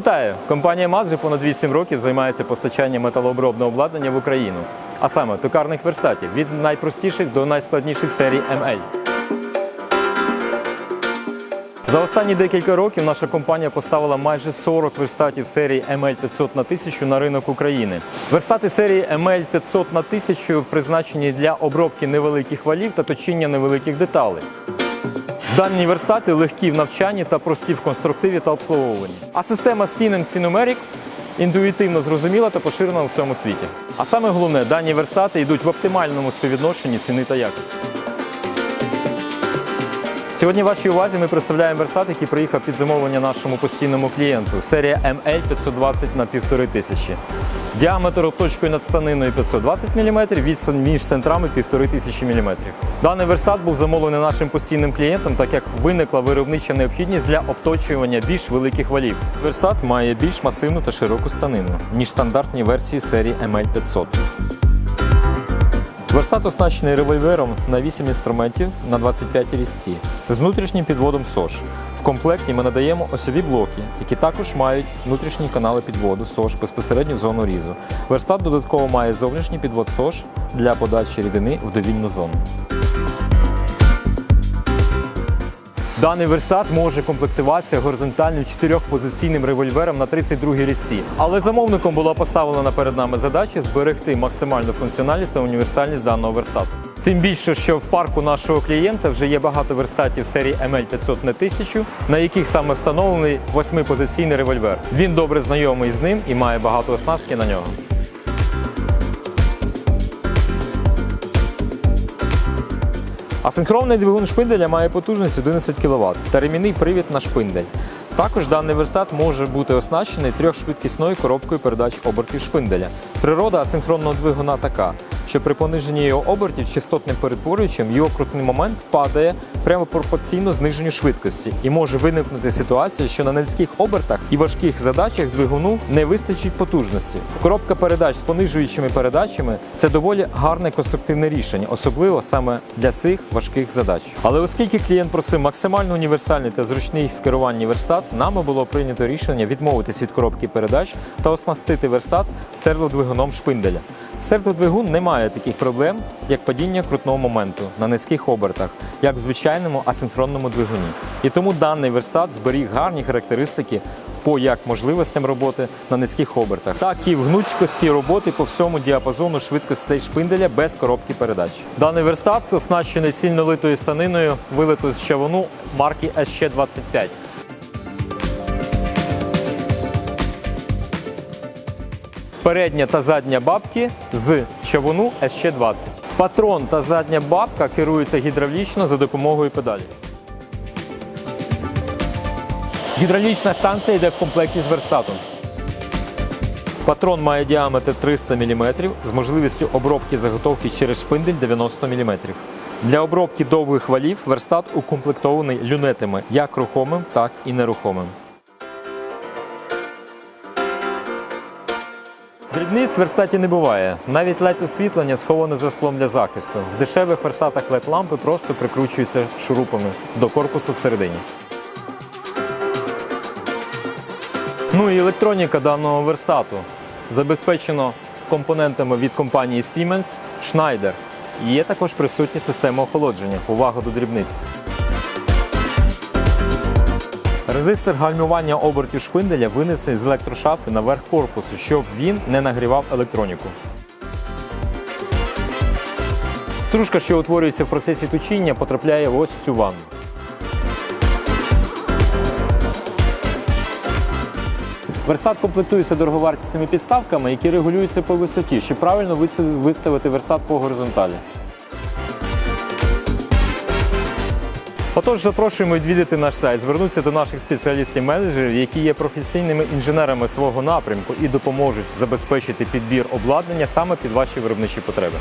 Вітаю! Компанія МАЗ вже понад 8 років займається постачанням металообробного обладнання в Україну, а саме токарних верстатів від найпростіших до найскладніших серій ML. За останні декілька років наша компанія поставила майже 40 верстатів серії ML 500 на 1000 на ринок України. Верстати серії ML 500 на 1000 призначені для обробки невеликих валів та точіння невеликих деталей. Дані верстати легкі в навчанні та прості в конструктиві та обслуговуванні. А система Siemens Sinomeric інтуїтивно зрозуміла та поширена у всьому світі. А саме головне, дані верстати йдуть в оптимальному співвідношенні ціни та якості. Сьогодні вашій увазі ми представляємо верстат, який приїхав під замовлення нашому постійному клієнту. Серія ML 520 на 1500. Діаметр обточкою над станиною 520 мм, відстань між центрами 1500 мм. Даний верстат був замовлений нашим постійним клієнтом, так як виникла виробнича необхідність для обточування більш великих валів. Верстат має більш масивну та широку станину, ніж стандартні версії серії ML 500. Верстат оснащений револьвером на 8 інструментів на 25 різці з внутрішнім підводом СОЖ. В комплекті ми надаємо осьові блоки, які також мають внутрішні канали підводу СОЖ безпосередньо в зону різу. Верстат додатково має зовнішній підвод СОЖ для подачі рідини в довільну зону. Даний верстат може комплектуватися горизонтальним чотирьохпозиційним револьвером на 32 різці. Але замовником була поставлена перед нами задача зберегти максимальну функціональність та універсальність даного верстату. Тим більше, що в парку нашого клієнта вже є багато верстатів серії ML 500 на 1000, на яких саме встановлений восьмипозиційний револьвер. Він добре знайомий з ним і має багато оснастки на нього. Асинхронний двигун шпинделя має потужність 11 кВт та ремінний привід на шпиндель. Також даний верстат може бути оснащений трьохшвидкісною коробкою передач обертів шпинделя. Природа асинхронного двигуна така, що при пониженні його обертів частотним перетворюючим його крутний момент падає прямо пропорційно зниженню швидкості, і може виникнути ситуація, що на низьких обертах і важких задачах двигуну не вистачить потужності. Коробка передач з понижуючими передачами це доволі гарне конструктивне рішення, особливо саме для цих важких задач. Але оскільки клієнт просив максимально універсальний та зручний в керуванні верстат, нами було прийнято рішення відмовитись від коробки передач та оснастити верстат серводвигуном шпинделя. Серводвигун не має таких проблем, як падіння крутного моменту на низьких обертах, як в звичайному асинхронному двигуні. І тому даний верстат зберіг гарні характеристики по як можливостям роботи на низьких обертах, так і в гнучкості роботи по всьому діапазону швидкостей шпинделя без коробки передач. Даний верстат оснащений цільнолитою станиною, вилитою з чавуну марки SC25. Передня та задня бабки з чавуну SC20. Патрон та задня бабка керуються гідравлічно за допомогою педалі. Гідравлічна станція йде в комплекті з верстатом. Патрон має діаметр 300 мм з можливістю обробки заготовки через шпиндель 90 мм. Для обробки довгих валів верстат укомплектований люнетами як рухомим, так і нерухомим. Дрібниць верстаті не буває. Навіть led освітлення сховане за склом для захисту. В дешевих верстатах led лампи просто прикручуються шурупами до корпусу всередині. Ну і електроніка даного верстату забезпечено компонентами від компанії Siemens, Schneider. Є також присутня система охолодження. Увага до дрібниць. Резистор гальмування обертів шпинделя винесений з електрошафи наверх корпусу, щоб він не нагрівав електроніку. Стружка, що утворюється в процесі точіння, потрапляє в ось цю ванну. Верстат комплектується дороговартісними підставками, які регулюються по висоті, щоб правильно виставити верстат по горизонталі. Отож, запрошуємо відвідати наш сайт, звернутися до наших спеціалістів-менеджерів, які є професійними інженерами свого напрямку і допоможуть забезпечити підбір обладнання саме під ваші виробничі потреби.